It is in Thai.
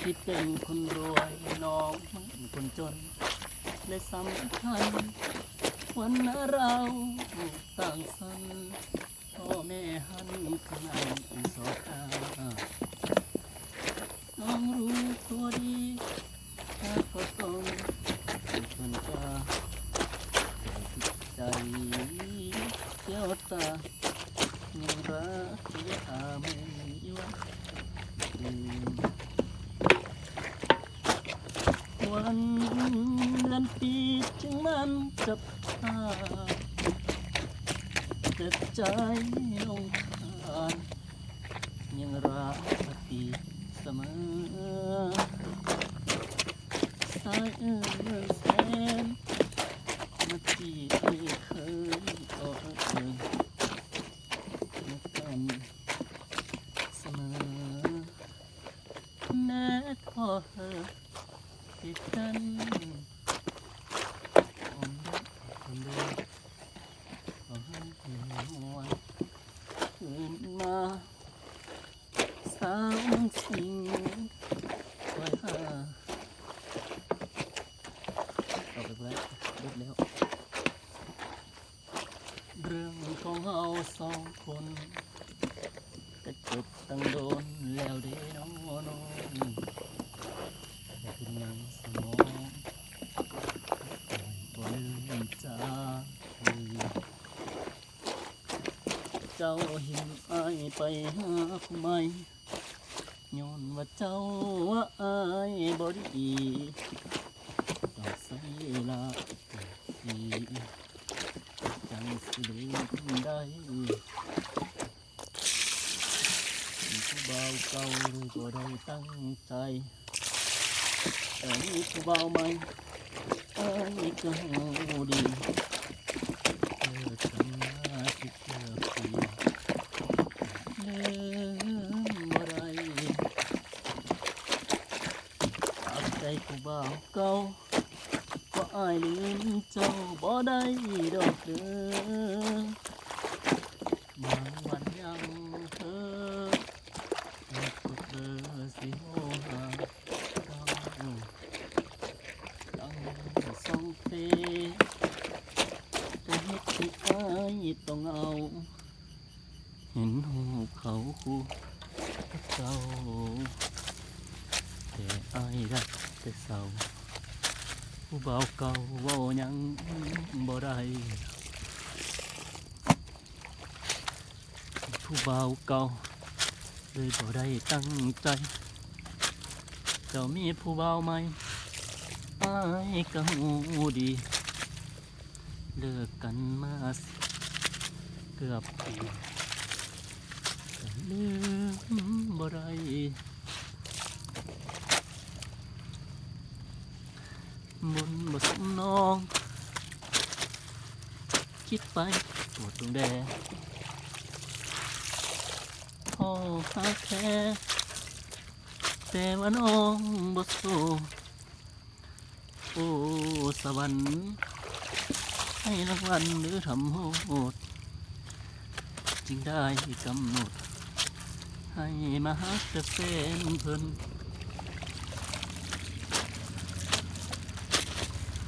ที่เป็นคนรวยน้องมันคนจน และสำคัญวันเราต่างสันพ่อแม่หันขนาดสอตาน้องรู้ตัวดีถ้าก็ต้องเป็นคนกล้าใจเจ้าตายังรักยาไม่ว่า วันเดือนปีจึงมันกับตาแต่ใจลงทานยังรักปฏิเสมอสายเอื้อแสนมาที่เคยต่อเอ่ยมากันเสมอ แม้ขอเธอ เอาไปแล้วเรียบแล้วเรื่องของเราสองคนก็จบตั้งโดนแล้วเด้น้องน้องแต่เป็นยังสมองบ่ลืมจา เจ้าเห็นอายไปหาผู้ใหม่ย้อนว่าเจ้าว่าอายบ่ดีต้องใส่ลาดีจังสิลืมได้ผู้บ่าวเก่าหรือก็ได้ตั้งใจแต่มีผู้บ่าวใหม่ไอ้ายก็หูดีเลิกกันมาสิบเกือบปีลืมบ่ได้ตาม ใจผู้บ่าวเก่าก็อายลืมเจ้าบ่ได้ดอกเด้อบางวันยังเธอแแต่เอายต้แต่อายรักแต่เศร้าผู้เบาเก่าเว่ายังบ่ได้ผู้เบาเก่าเลยบ่ได้ตั้งใจ เจ้ามีผู้เบาวไหมอายก็หูดี เลิกกันมาสิเกือบปีแต่ลืมบ่ได้บุญบ่สมน้ อง คิดไปปวดตรงแดงพ่อหาแค่แต่ว่าน้องบ่สู้โอ้ สวรรค์ให้รางวัลหรือทำโหดจึงได้กำหนด ให้มาหาแต่แฟนเพิ่น